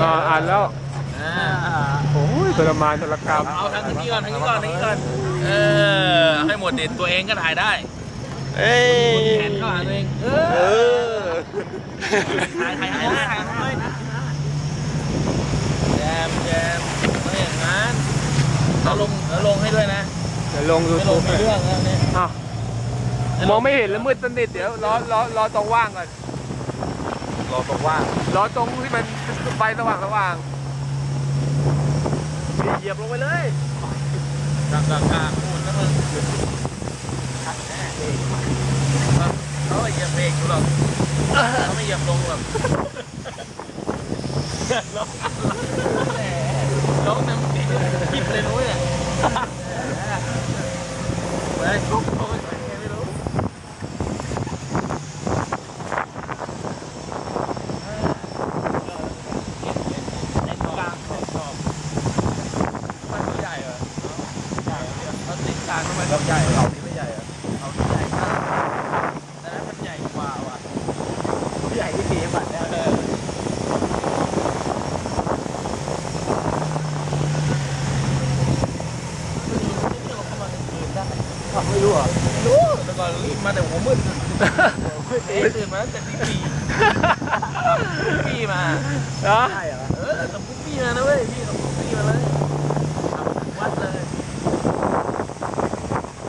อ่าอ่านแล้วอ่าโอ้ยทรมานทรกรรมเอาทางนี้ก่อนทางนี้ก่อนทางนี้ก่อนเออให้หมดเด็ดตัวเองก็ถ่ายได้เอ้ยแขนเข้าหาตัวเองเออถ่ายถ่ายถ่ายถ่ายถ่ายถ่ายแจมแจมไม่อย่างนั้นแล้วลงแล้วลงให้ด้วยนะเดี๋ยวลงยูไม่ลงเรื่องแล้วเนี่ยอ้าวมองไม่เห็นแล้วมืดสนิทเดี๋ยวรอรอรอตรงว่างก่อน อตรงว่างรอตรงที่มันไฟสว่างสว่างเหยียบลงไปเลยกลางกลางกลางพูดนะมึงเขาเหยียบเบรกอยู่หรอกเขาไม่เหยียบลงหรอกลงลงน้ำติดทิพเลยนุ้ยเนี่ยไปทุบเขาไปไหนไม่รู้ ในกลางขอบขอบมันไม่ใหญ่เหรอใหญ่เขาติดกลางทำไมเขาใหญ่เขาที่ไม่ใหญ่ เขาที่ใหญ่มากแต่นั้นมันใหญ่กว่าว่ะใหญ่ที่สี่จังหวัดเนี่ยไม่รู้เหรอรู้แต่ก่อนรีบมาแต่หัวมืดเอ๊ะตื่นมาตั้งแต่ตีสี่พี่มาเนาะใช่เหรอเออส่งปุ๊บปี้มานะเว้ยพี่ส่งปีมาเลยทำวัดเลย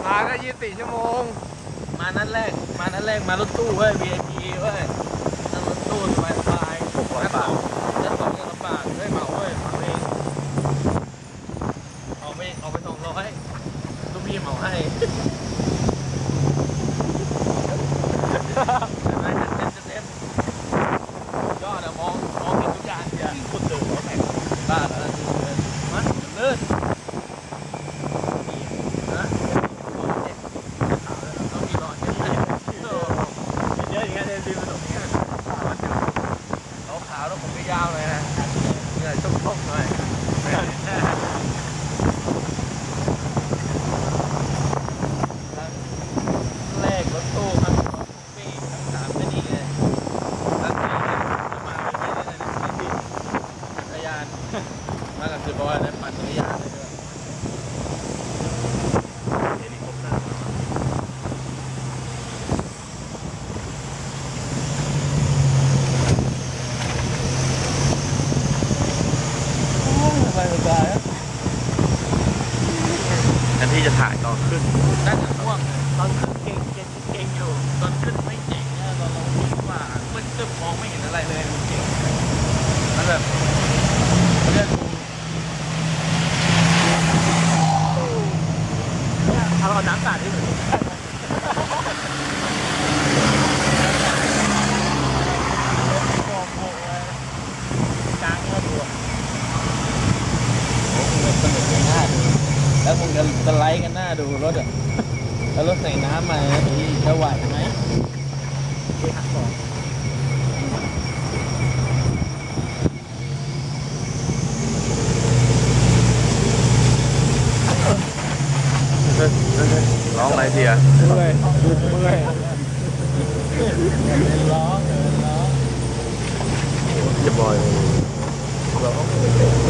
มาก็ยี่สิบสี่ชั่วโมง มานัดแรก มานัดแรกมารถตู้เว้ย VIP เว้ยนั่งรถตู้สบายสบายนัดสองนัดสองยังลำบากเฮ้ยเหมาเว้ยเหมาเองเอาไปเอาไปสองร้อยลูกพี่เหมาให้เห็นไหมเต็มเต็มเต็มยอดอะมองมองเห็นทุกอย่างอย่าคุณดูเขาแข่งบ้าแล้วมันเลื่อนนะต้องมีรอยเยอะเยอะอย่างเงี้ยเดินดูตรงนี้ขาวขาวแล้วผมก็ยาว เหนื่อยต้มๆหน่อยแรกรถตู้ครับปีทั้งสามก็ดีเลยทั้งสี่เนี่ยมาไม่ได้เลยนะพี่จักรยานมากับคือบอยนะปั่นจักรยานเลยด้วยเฮลิคอปเตอร์ สบายสบาย อัน ที่จะถ่ายตอนขึ้นน่าจะง่วงตอนขึ้นเก่งเก่งเก่งอยู่ตอนขึ้นไม่เจ๋งเนี่ยตอนลงดีกว่ามืดตึ๊บมองไม่เห็นอะไรเลยมันเก่งมันแบบมันจะเอาเอาน้ำสาดที่สุดกลางก็ดูโอ้โหสนุกเลยน่าดู แล้วคงจะ สไลด์กันหน้าดูรถอะแล้วรถใส่น้ำมาพี่จะไหวไหมที่หักก่อนร้องอะไรทีอะเมื่อยเมื่อยเป็นล้อเกินล้อจะบอยเราก็ไม่ได้